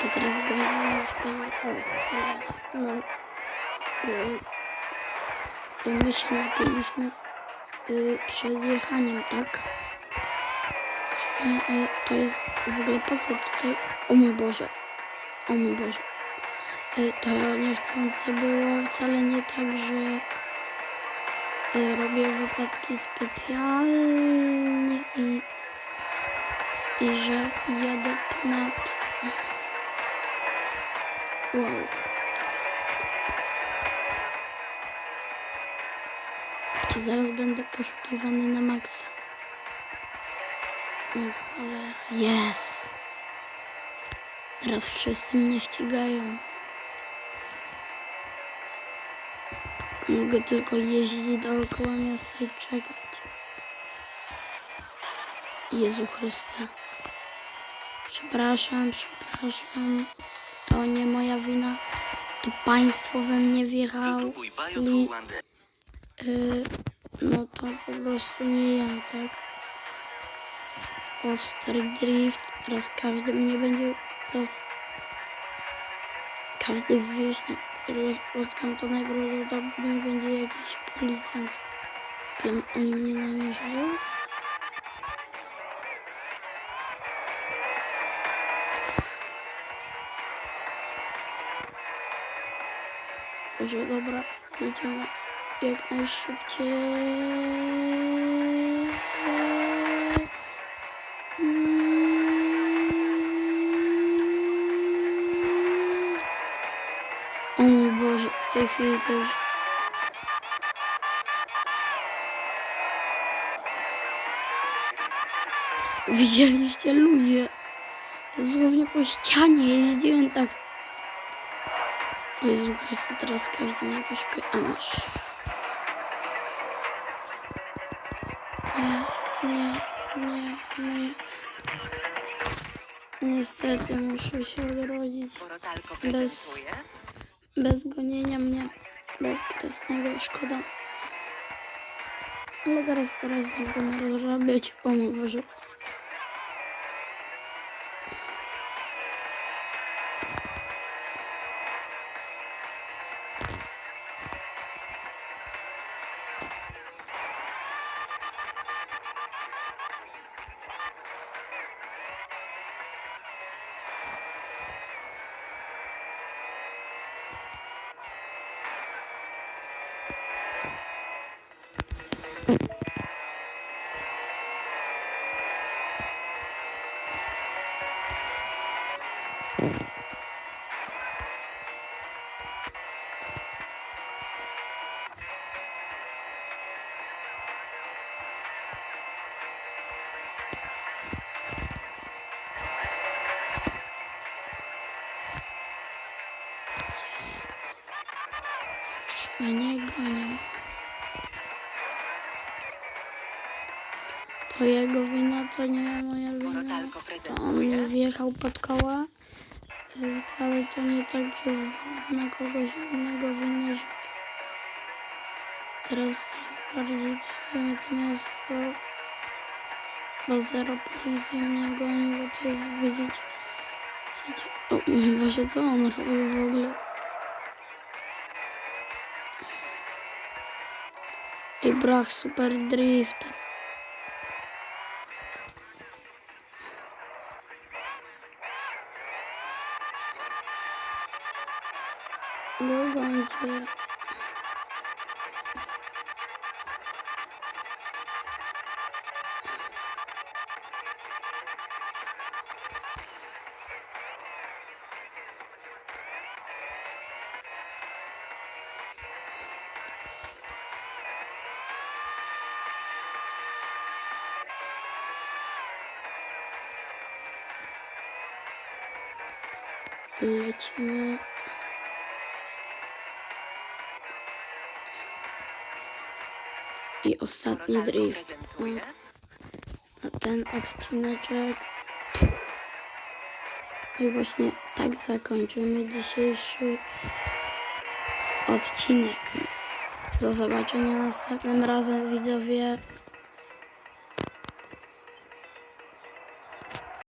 To teraz gramy już będzie No. y, y, My się napiliśmy y, przed jechaniem, tak? Y, y, To jest w ogóle po co tutaj? O mój Boże. O mój Boże. Y, To niechcący było wcale nie tak, że robię wypadki specjalnie i, i że jadę ponad Wow. Czy zaraz będę poszukiwany na maksa? O cholera. Jest. Teraz wszyscy mnie ścigają. Mogę tylko jeździć dookoła miasta i czekać. Jezu Chryste. Przepraszam, przepraszam. To nie moja wina. To państwo we mnie wjechało. I, Tułand. y, no to po prostu nie ja, tak? Ostry drift. Teraz każdy mnie będzie... Teraz każdy wyjść, którego spotkam, to najprawdopodobniej będzie jakiś policjant. Wiem, oni mnie namierzają. Że dobra, jedziemy jak najszybciej. O mój Boże, w tej chwili to już... Widzieliście ludzie? Dosłownie po ścianie jeździłem tak. Jezu Chryste, teraz każdy mnie jakoś ko- A masz. Nie, nie, nie, nie. Niestety muszę się odrodzić. Bez. Bez gonienia mnie. Bez kresnego, szkoda. Ale teraz pora znowu narozrabiać. O mój Boże. Mnie gonią. To jego wina, to nie moja wina. To on mi wjechał pod koła. Wcale to nie tak, że na kogoś innego winę, że teraz bardziej psujemy to miasto. Bo zero policji mnie goni, bo to jest widzieć. widzicie. O co on robił w ogóle? I brach super drift. Lecimy. I ostatni drift. Na ten odcineczek. I właśnie tak zakończymy dzisiejszy odcinek. Do zobaczenia następnym razem, widzowie.